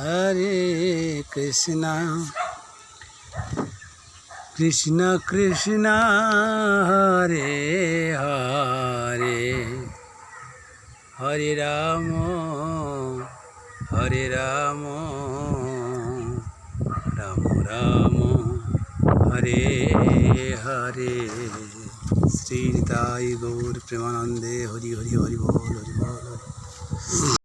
হরে কৃষ্ণ। কৃষ্ণ কৃষ্ণ, হরে হরে। হরে রাম হরে রাম রাম রাম। হরে হরে। শ্রী নিতাই গৌর প্রেমানন্দে হরি হরি হরি বল হরি বল।